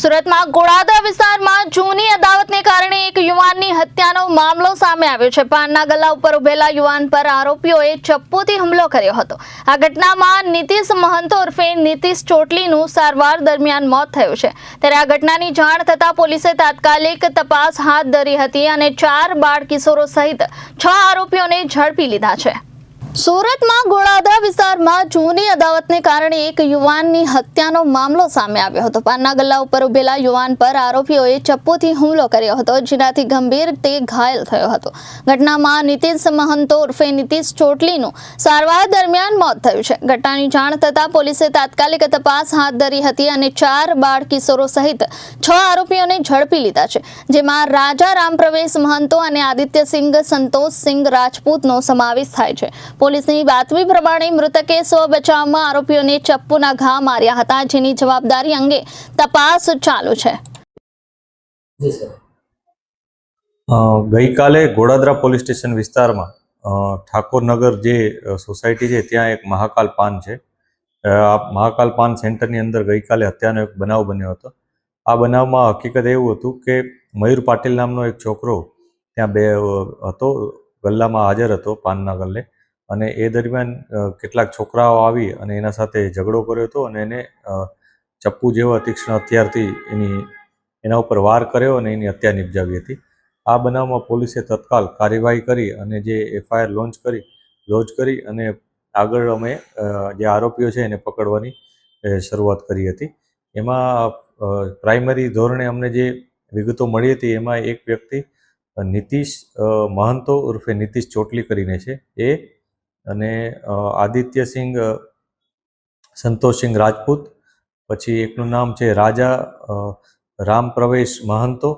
સુરતમાં ગોળાદા વિસ્તારમાં જૂની અદાવતને કારણે એક યુવાનની હત્યાનો મામલો સામે આવ્યો છે. પાનના ગલ્લા ઉપર ઉભેલા યુવાન પર આરોપીઓએ ચપ્પુથી હુમલો કર્યો હતો. આ ઘટનામાં નીતિશ મહંતો ઉર્ફે નીતિશ ચોટલીનું સારવાર દરમિયાન મોત થયું છે. ત્યારે આ ઘટનાની જાણ થતાં પોલીસે તાત્કાલિક તપાસ હાથ ધરી હતી અને ચાર બાળ કિશોરો સહિત છ આરોપીઓને ઝડપી લીધા છે. સુરતમાં ગોળાદરા વિસ્તારમાં જૂની અદાવતને કારણે એક યુવાનની હત્યાનો મામલો સામે આવ્યો હતો. પાનના ગલ્લા ઉપર ઉભેલા યુવાન પર આરોપીઓએ ચપ્પુથી હુમલો કર્યો હતો, જેનાથી ગંભીર તે ઘાયલ થયો હતો. ઘટનામાં નીતિશ મહંતો ઉર્ફે નીતિશ ચોટલીનું સારવાર દરમિયાન મોત થયું છે. ઘટનાની જાણ થતાં પોલીસે તાત્કાલિક તપાસ હાથ ધરી હતી અને ચાર બાળ કિશોરો સહિત છ આરોપીઓને ઝડપી લીધા છે. જેમાં રાજા રામ પ્રવેશ મહંતો અને આદિત્યસિંહ સંતોષસિંહ રાજપૂતનો સમાવેશ થાય છે. પોલીસની બાતમી પ્રમાણે મૃતકે સ્વ બચાવમાં આરોપીઓને ચપ્પુના ઘા માર્યા હતા જેની જવાબદારી અંગે તપાસ ચાલુ છે. ગઈકાલે ગોડાદરા પોલીસ સ્ટેશન વિસ્તારમાં ઠાકોરનગર જે સોસાયટી છે ત્યાં એક મહાકાલ પાન છે. આ મહાકાલ પાન સેન્ટરની અંદર ગઈકાલે હત્યાનો એક બનાવ બન્યો હતો. આ બનાવમાં હકીકત એવું હતું કે મયુર પાટીલ નામનો એક છોકરો ત્યાં બે હતો ગલ્લામાં હાજર હતો પાનના ગલ્લે. અને એ દરમિયાન કેટલાક છોકરાઓ આવી અને એના સાથે ઝઘડો કર્યો હતો અને એને ચપ્પુ જેવા તીક્ષ્ણ હથિયારથી એની, એના ઉપર વાર કર્યો અને એની હત્યા નિપજાવી હતી. આ બનાવમાં પોલીસે તત્કાલ કાર્યવાહી કરી અને જે એફઆઈઆર લોન્ચ કરી લોન્ચ કરી અને આગળ અમે જે આરોપીઓ છે એને પકડવાની શરૂઆત કરી હતી. એમાં પ્રાઇમરી ધોરણે અમને જે વિગતો મળી હતી એમાં એક વ્યક્તિ નીતિશ મહંતો ઉર્ફે નીતિશ ચોટલી કરીને છે. એ અને આદિત્ય સિંઘ સંતોષ સંતોષસિંહ રાજપૂત, પછી એકનું નામ છે રાજા રામ પ્રવેશ મહંતો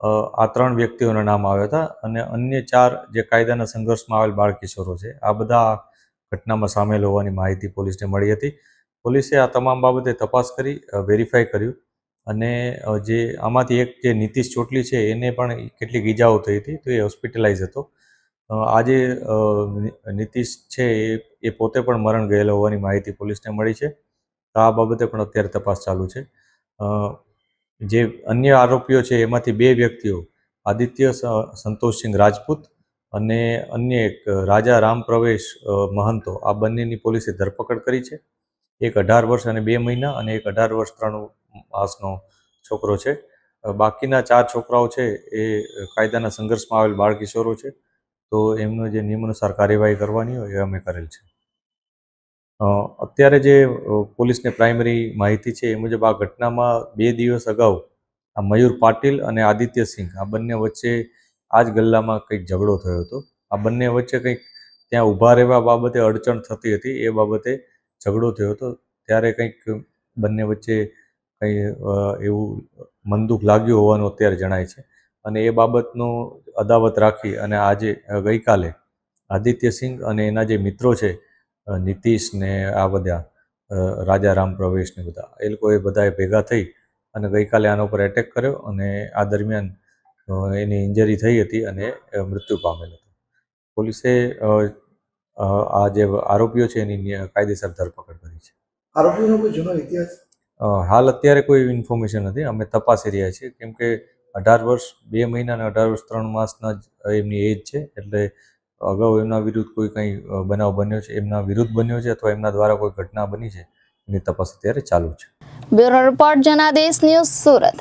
આ ત્રણ વ્યક્તિઓના નામ આવ્યા હતા. અને અન્ય ચાર જે કાયદાના સંઘર્ષમાં આવેલ બાળકિશોરો છે, આ બધા ઘટનામાં સામેલ હોવાની માહિતી પોલીસને મળી હતી. પોલીસે આ તમામ બાબતે તપાસ કરી વેરીફાઈ કર્યું. અને જે આમાંથી એક જે નીતિશ ચોટલી છે, એને પણ કેટલીક ઈજાઓ થઈ હતી, તો એ હોસ્પિટલાઇઝ હતો. આજે નીતિશ છે એ પોતે પણ મરણ ગયેલો હોવાની માહિતી પોલીસને મળી છે. તો આ બાબતે પણ અત્યારે તપાસ ચાલુ છે. જે અન્ય આરોપીઓ છે એમાંથી બે વ્યક્તિઓ, આદિત્ય સંતોષસિંહ રાજપૂત અને અન્ય એક રાજા રામ પ્રવેશ મહંતો, આ બંનેની પોલીસે ધરપકડ કરી છે. એક અઢાર વર્ષ અને બે મહિના અને એક અઢાર વર્ષ ત્રણ માસનો છોકરો છે. બાકીના ચાર છોકરાઓ છે એ કાયદાના સંઘર્ષમાં આવેલ બાળ કિશોરો છે. તો એમનો જે નિયમાનુસાર કાર્યવાહી કરવાની હોય એ અમે કરેલ છે. અત્યારે જે પોલીસની પ્રાઇમરી માહિતી છે એ મુજબ આ ઘટનામાં બે દિવસ અગાઉ આ મયુર પાટીલ અને આદિત્ય સિંહ આ બંને વચ્ચે આ જ ગલ્લામાં કંઈક ઝઘડો થયો હતો. આ બંને વચ્ચે કંઈક ત્યાં ઊભા રહેવા બાબતે અડચણ થતી હતી એ બાબતે ઝઘડો થયો હતો. ત્યારે કંઈક બંને વચ્ચે કંઈ એવું મનદુખ લાગ્યું હોવાનું અત્યારે જણાય છે. અને એ બાબતનું અદાવત રાખી અને આજે ગઈકાલે આદિત્ય સિંઘ અને એના જે મિત્રો છે નીતિશ ને આ બધા રાજા રામ પ્રવેશ ને બધા એ લોકોએ બધાએ ભેગા થઈ અને ગઈકાલે આના ઉપર એટેક કર્યો અને આ દરમિયાન એની ઇન્જરી થઈ હતી અને મૃત્યુ પામેલ હતો. પોલીસે આ જે આરોપીઓ છે એની કાયદેસર ધરપકડ કરી છે. આરોપીઓનો કોઈ જૂનો ઇતિહાસ? હાલ અત્યારે કોઈ ઇન્ફોર્મેશન નથી. અમે તપાસી રહ્યા છીએ. કેમ કે અઢાર વર્ષ, બે મહિના અને અઢાર વર્ષ, ત્રણ માસના જ એમની એજ છે. એટલે અગાઉ એમના વિરુદ્ધ કોઈ કંઈ બનાવ બન્યો છે, એમના વિરુદ્ધ બન્યો છે અથવા એમના દ્વારા કોઈ ઘટના બની છે, એની તપાસ અત્યારે ચાલુ છે. Bureau report, Janadesh news Surat.